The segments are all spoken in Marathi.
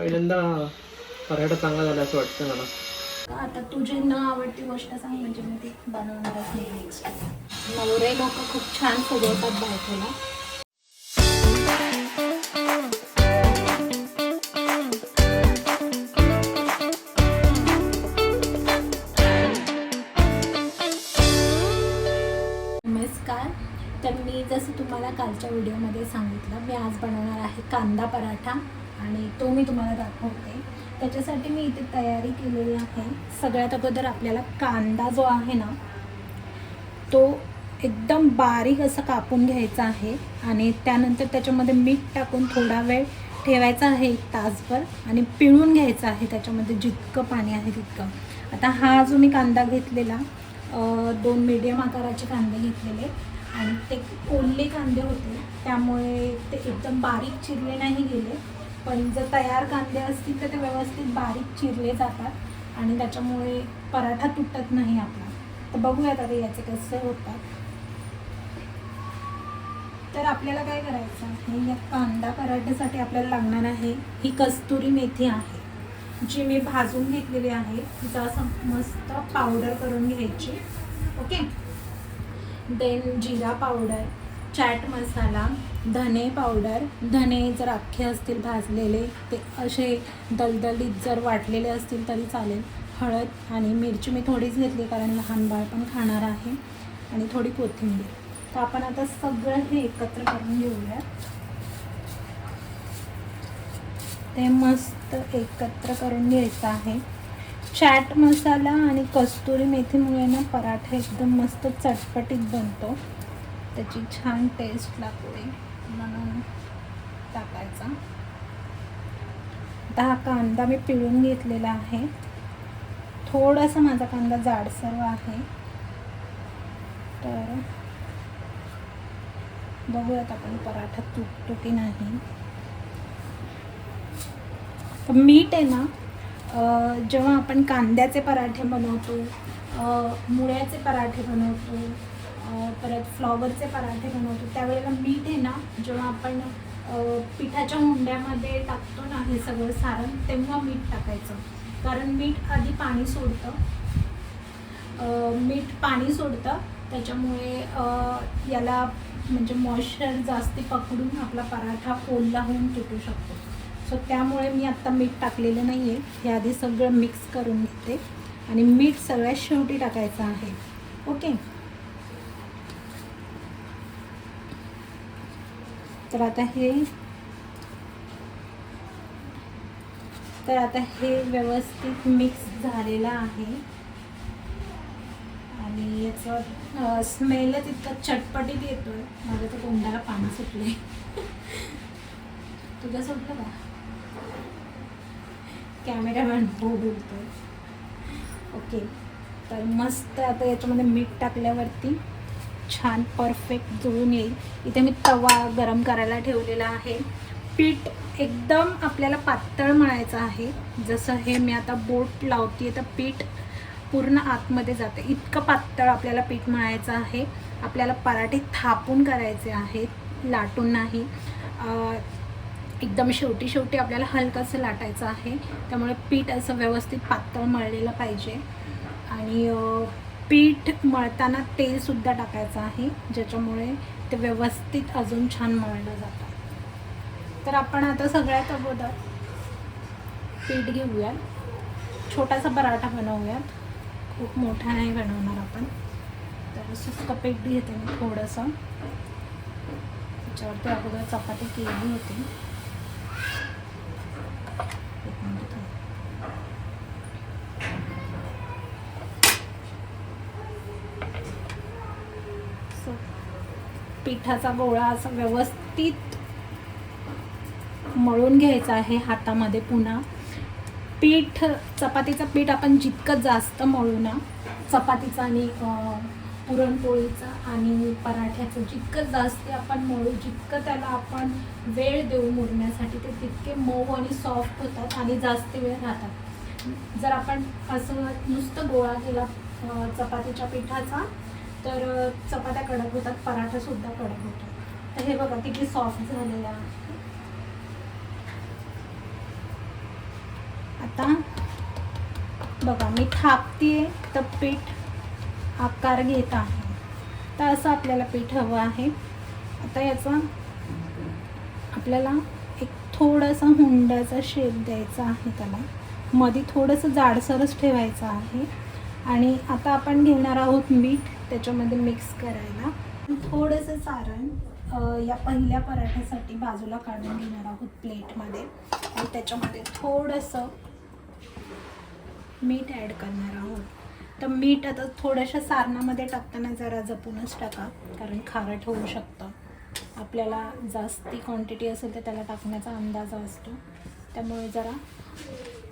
पहिल्यांदा पराठा चांगला झाला असं वाटतं मला. आता तुझी न आवडती गोष्ट सांग म्हणजे मी ती बनवणारच नाही नेक्स्ट नवरे लोक खूप छान फुगवतात बायकोला. नमस्कार. तर मी जसं तुम्हाला कालच्या व्हिडिओमध्ये सांगितलं मी आज बनवणार आहे कांदा पराठा. आणि तो मी तुम्हाला दाखवते. त्याच्यासाठी मी इथे तयारी केलेली आहे. सगळ्यात अगोदर आपल्याला कांदा जो आहे ना तो एकदम बारीक असं कापून घ्यायचा आहे आणि त्यानंतर त्याच्यामध्ये मीठ टाकून थोडा वेळ ठेवायचा आहे एक तासभर आणि पिळून घ्यायचं आहे त्याच्यामध्ये जितकं पाणी आहे तितकं. आता हा जो मी कांदा घेतलेला दोन मीडियम आकाराचे कांदे घेतलेले आणि ते ओले कांदे होते त्यामुळे ते एकदम बारीक चिरले नाही गेले. पण जर तयार कांदे असतील तर ते व्यवस्थित बारीक चिरले जातात आणि त्याच्यामुळे पराठा तुटत नाही आपला. तर बघूयात आता याचे कसे होतात. तर आपल्याला काय करायचं आहे? या कांदा पराठ्यासाठी आपल्याला लागणार आहे ही कस्तुरी मेथी आहे जी मी भाजून घेतलेली आहे. तिचा असं मस्त पावडर करून घ्यायची. ओके? देन जिरा पावडर चाट मसाला धने पावडर धने जर अख्खे असतील भाजलेले ते असे दलदलीत जर वाटलेले असतील तरी चालेल. हळद आणि मिरची मी थोडीच घेतली कारण लहान बाळ पण खाणार आहे. आणि थोडी कोथिंबीर. तर आपण आता सगळं हे एकत्र करून घेऊया ते मस्त एकत्र करून घ्यायचं आहे. चाट मसाला आणि कस्तुरी मेथीमुळे ना पराठा एकदम मस्त चटपटीत बनतो. त्याची छान टेस्ट लागते. टाकायचा. आता हा कांदा मी पिळून घेतलेला आहे. थोडासा माझा कांदा जाडसर आहे. तर बघूयात आपण पराठा तुटतो की नाही. तर मीठ आहे ना जेव्हा आपण कांद्याचे पराठे बनवतो मुळ्याचे पराठे बनवतो परत फ्लॉवरचे पराठे बनवतो त्यावेळेला मीठ आहे ना जेव्हा आपण पिठाच्या हुंड्यामध्ये टाकतो ना हे सगळं सारण तेव्हा मीठ टाकायचं. कारण मीठ आधी पाणी सोडतं. मीठ पाणी सोडतं. त्याच्यामुळे याला म्हणजे मॉइश्चर जास्ती पकडून आपला पराठा ओला होऊन तुटू शकतो. सो त्यामुळे मी आत्ता मीठ टाकलेलं नाही आहे हे आधी सगळं मिक्स करून घेते. आणि मीठ सगळ्यात शेवटी टाकायचं आहे. ओके तर आता हे तर आता हे व्यवस्थित मिक्स झालेलं आहे. आणि याचं स्मेलच इतकं चटपटीत येतो आहे माझं तर तोंडाला पाणी सुटले तुझं सुटलं का? कॅमेरामॅन हो बोलतो ओके. तर मस्त आता याच्यामध्ये मीठ टाकल्यावरती छान परफेक्ट जुळून येईल. इथे मी तवा गरम करायला ठेवलेला आहे. पीठ एकदम आपल्याला पातळ मळायचं आहे. जसं हे मी आता बोट लावते तर पीठ पूर्ण आतमध्ये जाते. इतकं पातळ आपल्याला पीठ मळायचं आहे. आपल्याला पराठे थापून करायचे आहेत. लाटून नाही. एकदम शेवटी शेवटी आपल्याला हलकंसं लाटायचं आहे. त्यामुळे पीठ असं व्यवस्थित पातळ मळलेलं पाहिजे. आणि पीठ मळताना तेलसुद्धा टाकायचं आहे ज्याच्यामुळे ते व्यवस्थित अजून छान मळलं जातं. तर आपण आता सगळ्यात अगोदर पीठ घेऊयात. छोटासा पराठा बनवूयात. खूप मोठा नाही बनवणार आपण. तर सुक्क पीठ घेते मी थोडंसं. त्याच्यावरती अगोदर चपाती केली होती. पिठाचा गोळा असा व्यवस्थित मळून घ्यायचा आहे हातामध्ये पुन्हा. पीठ चपातीचं पीठ आपण जितकं जास्त मळू ना चपातीचं आणि पुरणपोळीचं आणि पराठ्याचं जितकं जास्त आपण मळू जितकं त्याला आपण वेळ देऊ मुरण्यासाठी ते तितके मऊ आणि सॉफ्ट होतात आणि जास्त वेळ राहतात. जर आपण असं नुसतं गोळा केला चपातीच्या पिठाचा तर चपात्या कडक होतात पराठासुद्धा कडक होतात. तर हे बघा किती सॉफ्ट झालेलं आहे आता बघा मी थापतीये तर पीठ आकार घेत आहे. तर असं आपल्याला पीठ हवं आहे. आता याचा आपल्याला एक थोडासा हुंड्याचा शेप द्यायचा आहे त्याला. मध्ये थोडंसं जाडसरच ठेवायचं आहे. आणि आता आपण घेणार आहोत मीठ. त्याच्यामध्ये मिक्स करायला. थोडंसं सारण या पहिल्या पराठ्यासाठी बाजूला काढून घेणार आहोत प्लेटमध्ये. आणि त्याच्यामध्ये थोडंसं मीठ ॲड करणार आहोत. तर मीठ आता थोड्याशा सारणामध्ये टाकताना जरा जपूनच टाका कारण खारट होऊ शकतं. आपल्याला जास्ती क्वांटिटी असेल तर त्याला टाकण्याचा अंदाज असतो. त्यामुळे जरा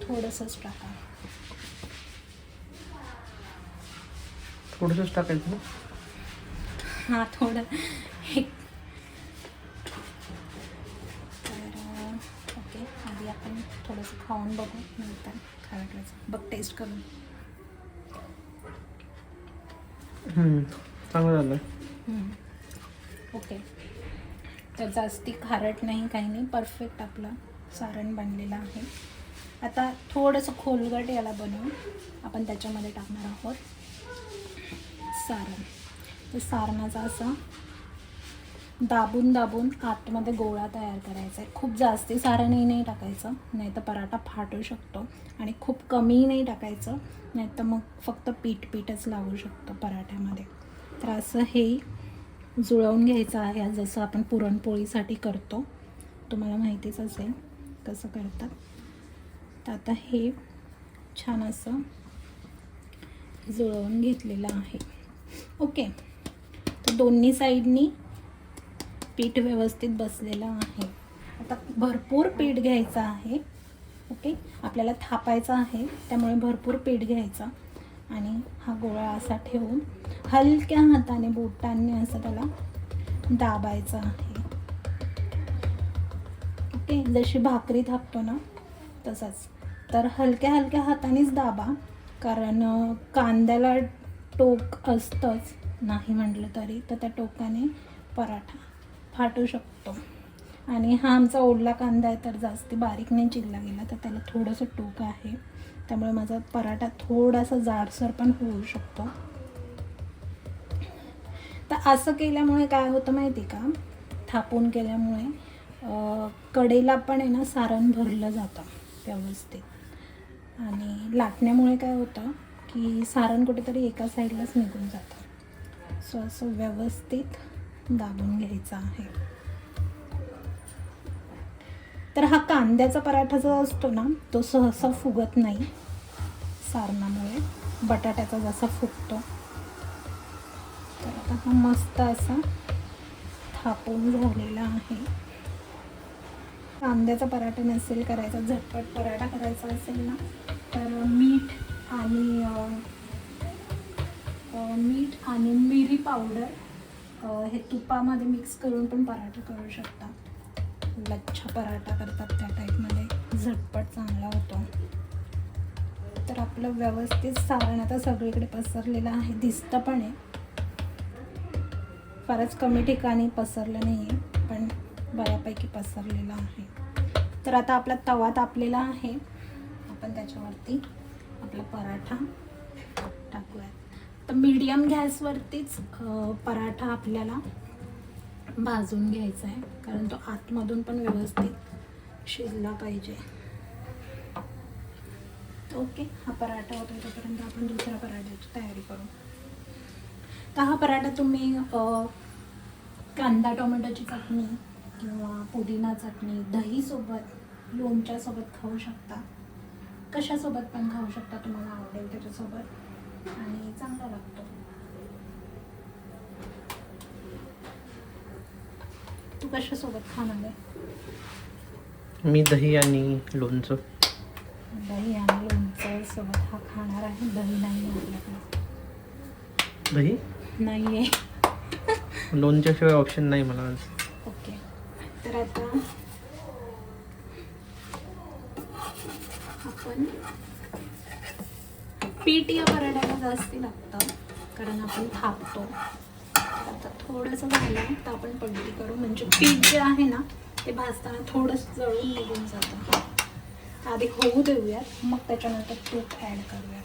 थोडंसंच टाका. थोडंसंच टाकायचं हां थोडं. एक. तर ओके आधी आपण थोडंसं खाऊन बघू नंतर बघ टेस्ट करून. हम्म, चांगलं झालं. हम्म. ओके. तर जास्ती खारट नाही काही नाही. परफेक्ट आपलं सारण बनलेलं आहे. आता थोडंसं खोलगट याला बनवून आपण त्याच्यामध्ये टाकणार आहोत. सारण. तर सारणाचा असा दाबून दाबून आतमध्ये गोळा तयार करायचा आहे. खूप जास्ती सारणही नाही टाकायचं नाही तर पराठा फाटू शकतो आणि खूप कमी नाही टाकायचं नाही तर मग फक्त पीठ पीठच लागू शकतं पराठ्यामध्ये. तर असं हे जुळवून घ्यायचं आहे. जसं आपण पुरणपोळीसाठी करतो तुम्हाला माहितीच असेल कसं करतात. तर आता हे छान असं जुळवून घेतलेलं आहे. ओके. तर दोन्ही साईडनी पीठ व्यवस्थित बसलेलं आहे. आता भरपूर पीठ घ्यायचं आहे. ओके? आपल्याला थापायचं आहे त्यामुळे भरपूर पीठ घ्यायचं. आणि हा गोळा असा ठेवून हलक्या हाताने बोटांनी असं त्याला दाबायचं आहे. ओके? जशी भाकरी थापतो ना तसंच. तर हलक्या हलक्या हातानेच दाबा कारण कांद्याला टोक असतंच. नाही म्हटलं तरी तर त्या टोकाने पराठा फाटू शकतो. आणि हा आमचा ओढला कांदा आहे तर जास्ती बारीक नाही चिरला गेला तर त्याला थोडंसं टोक आहे. त्यामुळे माझा पराठा थोडासा जाडसर पण होऊ शकतो. तर असं केल्यामुळे काय होतं माहिती का? थापून केल्यामुळे कडेला पण आहे ना सारण भरलं जातं व्यवस्थित. आणि लाटण्यामुळे काय होतं? की सारण कुठेतरी एका साईडलाच निघून जातं. सो असं व्यवस्थित दाबून घ्यायचं आहे. तर हा कांद्याचा पराठा जो असतो ना तो सहसा फुगत नाही. सारणामुळे बटाट्याचा जसा फुगतो. तर आता हा मस्त असा थापून झालेला आहे. कांद्याचा पराठा नसेल करायचा झटपट पराठा करायचा असेल ना तर मीठ आणि मीठ आणि मिरी पावडर हे तुपामध्ये मिक्स करून पण पराठा करू शकता. लच्छा पराठा करतात त्या टाईपमध्ये. झटपट चांगला होतो. तर आपलं व्यवस्थित सारण आता सगळीकडे पसरलेलं आहे. दिसतं पण आहे. फारच कमी ठिकाणी पसरलं नाही आहे पण बऱ्यापैकी पसरलेलं आहे. तर आता आपला तवा तापलेला आहे. आपण त्याच्यावरती आपला पराठा टाकूयात. तर मीडियम गॅसवरतीच पराठा आपल्याला भाजून घ्यायचा आहे. कारण तो आतमधून पण व्यवस्थित शिजला पाहिजे. ओके हा पराठा होतो. तोपर्यंत आपण दुसऱ्या पराठ्याची तयारी करू. तर हा पराठा तुम्ही कांदा टोमॅटोची चटणी किंवा पुदिना चटणी दहीसोबत लोणच्यासोबत खाऊ शकता. कशासोबत पण खाऊ शकता तुम्हाला आवडेल त्याच्यासोबत? आणि चांगला लागतो. तू कशासोबत खाणार आहे? मी दही आणि लोणचं. दही आणि लोणचं सोबत हा खाणार आहे. दही नाही आपल्याकडे. दही? नाही आहे लोणच्याशिवाय ऑप्शन नाही मला आज. ओके. तर आता आपण पीठ या पराठ्याला जास्ती लागतं कारण आपण थापतो. आता थोडंसं झालं तर आपण पलटी करू. म्हणजे पीठ जे आहे ना ते भाजताना थोडंसं जळून निघून जातं. आधी होऊ देऊयात मग त्याच्यानंतर तूप ॲड करूयात.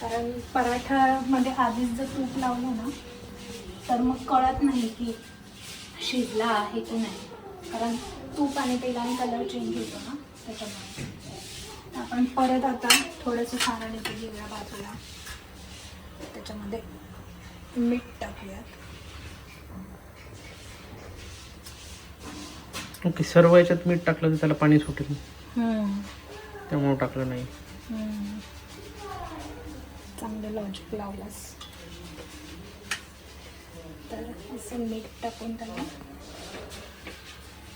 कारण पराठामध्ये आधीच जर तूप लावलं ना तर मग कळत नाही की शिजला आहे की नाही. कारण तूप आणि तेलाने कलर चेंज होतो ना त्याच्यामुळे. आपण परत आता थोडंसं छान ते घेऊया बाजूला त्याच्यामध्ये मीठ टाकूयात. ओके सर्व याच्यात मीठ टाकलं तर त्याला पाणी सुटेल. त्यामुळे टाकलं नाही. चांगलं लॉजिक लावलंस. तर असं मीठ टाकून त्याला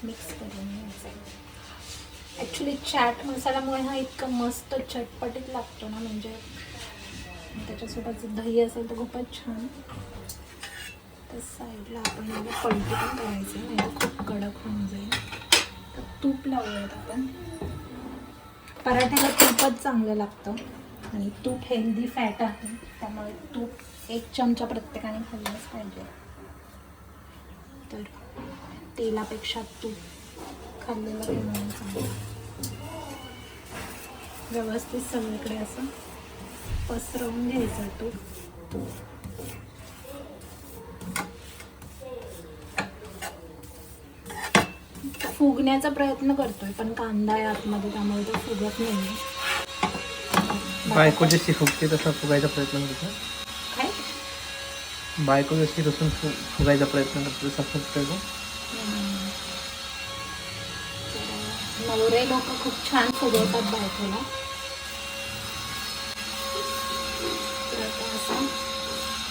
मिक्स करून घ्यायचं. ॲक्च्युली चाट मसाल्यामुळे हा इतका मस्त चटपटीत लागतो ना म्हणजे त्याच्यासोबत जर दही असेल तर खूपच छान. तर साईडला आपण याला पलटी पण करायचं नाही तर खूप कडक होऊन जाईल. तर तूप लावूयात आपण. पराठ्याला तूपच चांगलं लागतं आणि तूप हेल्दी फॅट आहे त्यामुळे तूप एक चमचा प्रत्येकाने खाल्लंच पाहिजे. तर तेलापेक्षा तूप खाल्लेलं चांगलं. व्यवस्थित सगळीकडे असं पसरवून घ्यायचं तूप. फुगण्याचा प्रयत्न करतोय पण कांदा आहे आतमध्ये त्यामुळे तो फुगत नाही बायको जशी फुगते तसा फुगायचा प्रयत्न करतो. काय? बायको जशी रसून फुगायचा प्रयत्न करते तसा फुगतोय तर लोक खूप छान फुगवतात बायकोला. तर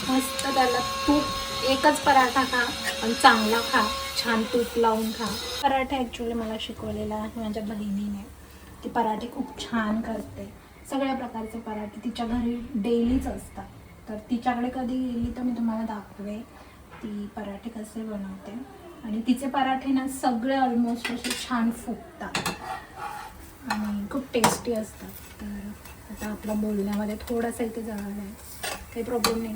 मस्त त्याला तूप एकच पराठा खा पण चांगला खा. छान तूप लावून खा. पराठा ॲक्च्युली मला शिकवलेला आहे माझ्या बहिणीने. ती पराठे खूप छान करते. सगळ्या प्रकारचे पराठे तिच्या घरी डेलीच असतात. तर तिच्याकडे कधी गेली तर मी तुम्हाला दाखवे ती पराठे कसे बनवते. आणि तिचे पराठे ना सगळे ऑलमोस्ट असे छान फुगतात. आणि खूप टेस्टी असतात. तर आता आपल्या बोलण्यामध्ये थोडंसं इथे जळालं आहे. काही प्रॉब्लेम नाही.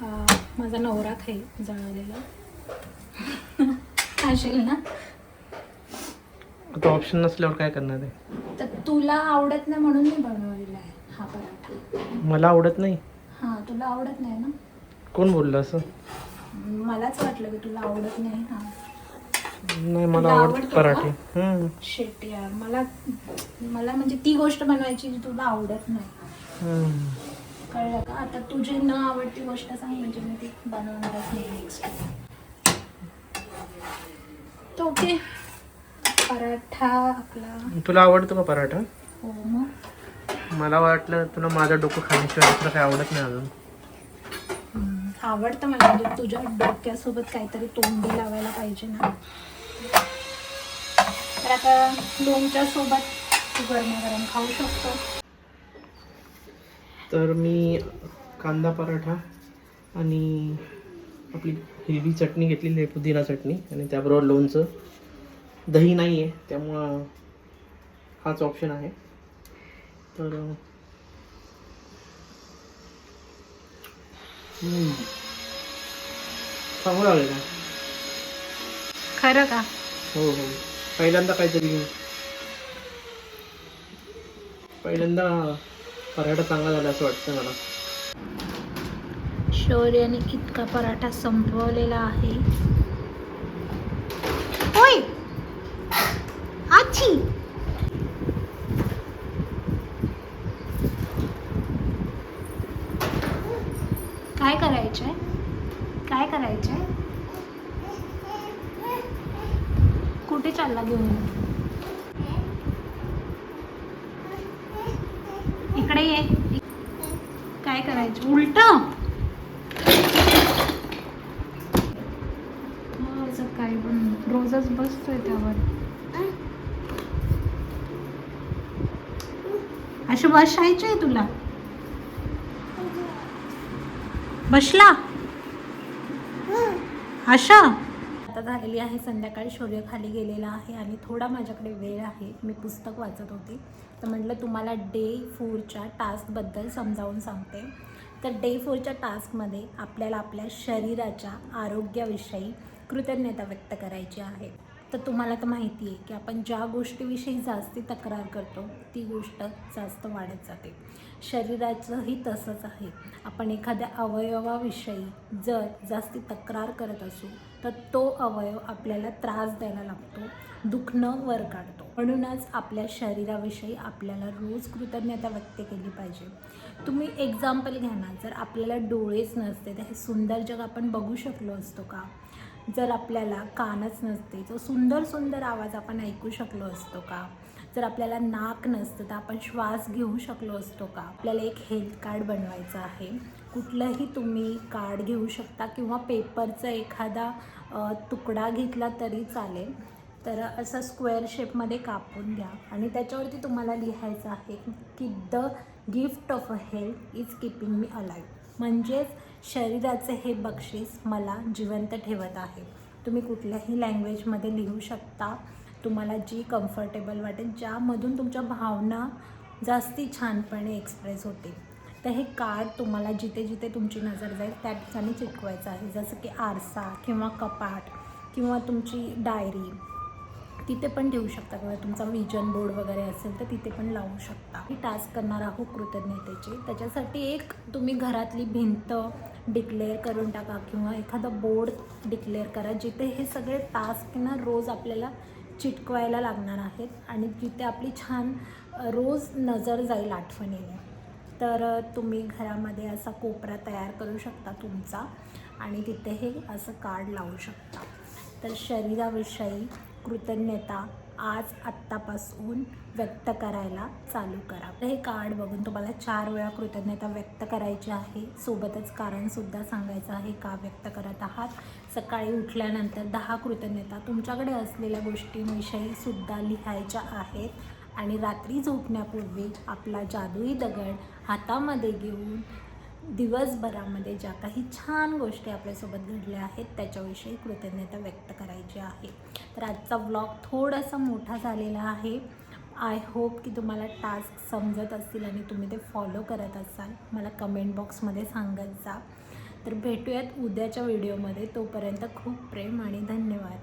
हा माझा नवरा खाईल जळालेला. खाशील ना? आता ऑप्शन नसल्यावर काय करणार आहे? तर तुला आवडत नाही म्हणून मी बनवलेला आहे हा पराठा. मला आवडत नाही. हां तुला आवडत नाही ना? कोण बोललं असं? मलाच वाटलं की तुला आवडत नाही हा नाही मला आवडतं पराठे का? हम्म. शेट यार मला मला म्हणजे ती गोष्ट बनवायची जी तुला आवडत नाही. कळलं का? आता तुझी न आवडती गोष्ट सांग म्हणजे मी ती बनवणारच नाही नेक्स्ट ओके. पराठा आपला. तुला आवडतो का पराठा? हो मग? मला वाटलं तुला माझं डोकं खाण्याशिवाय दुसरं काय आवडत नाही अजून. आवडतं मला. म्हणजे तुझ्या डोक्यासोबत काहीतरी तोंडी लावायला पाहिजे ना. तर आता लोणच्या सोबत तू गरमागरम खाऊ शकतो. तर मी कांदा पराठा आणि आपली हिरवी चटणी घेतलेली आहे पुदिना चटणी. आणि त्याबरोबर लोणचं. दही नाही आहे त्यामुळं हाच ऑप्शन आहे. तर चांगलं लागेल का खरं का? हो हो. पहिल्यांदा काहीतरी पहिल्यांदा पराठा चांगला झाला असं वाटतं मला. शौर्याने इतका पराठा संपवलेला आहे. चालला घेऊन. इकडे ये. काय करायचं? उलट. काय पण रोजच बसतोय त्यावर. अशी आहे तुला? बसला? आशा? आता झालेली आहे संध्याकाळी शौर्य खाली गेलेला आहे आणि थोडा माझ्याकडे वेळ आहे मी पुस्तक वाचत होते. तर म्हटलं तुम्हाला डे फोरच्या टास्कबद्दल समजावून सांगते. तर डे फोरच्या टास्कमध्ये आपल्याला आपल्या शरीराच्या आरोग्याविषयी कृतज्ञता व्यक्त करायची आहे. तर तुम्हाला तर माहिती आहे की आपण ज्या गोष्टीविषयी जास्ती तक्रार करतो ती गोष्ट जास्त वाढत जाते. शरीराचंही तसंच आहे. आपण एखाद्या अवयवाविषयी जर जास्ती तक्रार करत असू तर तो अवयव आपल्याला त्रास द्यायला लागतो दुखणं वर काढतो. म्हणूनच आपल्या शरीराविषयी आपल्याला रोज कृतज्ञता व्यक्त केली पाहिजे. तुम्ही एक्झाम्पल घ्या ना जर आपल्याला डोळेच नसते तर हे सुंदर जग आपण बघू शकलो असतो का? जर आपल्याला कानच नसते तर सुंदर सुंदर आवाज आपण ऐकू शकलो असतो का? जर आपल्याला नाक नसतं तर आपण श्वास घेऊ शकलो असतो का? आपल्याला एक हेल्थ कार्ड बनवायचं आहे. कुठलंही तुम्ही कार्ड घेऊ शकता किंवा पेपरचा एखादा तुकडा घेतला तरी चालेल. तर असं स्क्वेअर शेपमध्ये कापून घ्या आणि त्याच्यावरती तुम्हाला लिहायचं आहे की the gift of a health is keeping me alive म्हणजेच शरीराचे हे बक्षीस मला जिवंत ठेवत आहे. तुम्ही कुठल्याही लँग्वेजमध्ये लिहू शकता. तुम्हाला जी कम्फर्टेबल वाटेल ज्यामधून तुमच्या भावना जास्ती छानपणे एक्सप्रेस होतील. तर हे कार्ड तुम्हाला जिथे जिथे तुमची नजर जाईल त्या ठिकाणी चिटकवायचं आहे. जसं की आरसा किंवा कपाट किंवा तुमची डायरी तिथे पण देऊ शकता. किंवा तुमचा विजन बोर्ड वगैरे असेल तर तिथे पण लावू शकता. ही टास्क करणार आहोत कृतज्ञतेची. त्याच्यासाठी एक तुम्ही घरातली भिंत डिक्लेअर करून टाका किंवा एखादा बोर्ड डिक्लेअर करा जिथे हे सगळे टास्क ना रोज आपल्याला चिटकवायला लागणार आहेत आणि जिथे आपली छान रोज नजर जाईल आठवणीने. तर तुम्ही घरामध्ये असा कोपरा तयार करू शकता तुमचा आणि तिथे हे असं कार्ड लावू शकता. तर शरीराविषयी कृतज्ञता आज आत्तापासून व्यक्त करायला चालू करा. हे कार्ड बघून तुम्हाला चार वेळा कृतज्ञता व्यक्त करायची आहे. सोबतच कारणसुद्धा सांगायचं आहे का व्यक्त करत आहात. सकाळी उठल्यानंतर दहा कृतज्ञता तुमच्याकडे असलेल्या गोष्टींविषयी सुद्धा लिहायच्या आहेत. आणि रात्री झोपण्यापूर्वी आपला जादुई दगड हातामध्ये घेऊन दिवसभरामध्ये ज्या काही छान गोष्टी आपल्यासोबत घडल्या आहेत त्याच्याविषयी कृतज्ञता व्यक्त करायची आहे. तर आजचा व्लॉग थोडासा मोठा झालेला आहे. आय होप की तुम्हाला टास्क समजत असतील आणि तुम्ही ते फॉलो करत असाल. मला कमेंट बॉक्समध्ये सांगत जा. तर भेटूयात उद्याच्या व्हिडिओमध्ये तोपर्यंत खूप प्रेम आणि धन्यवाद.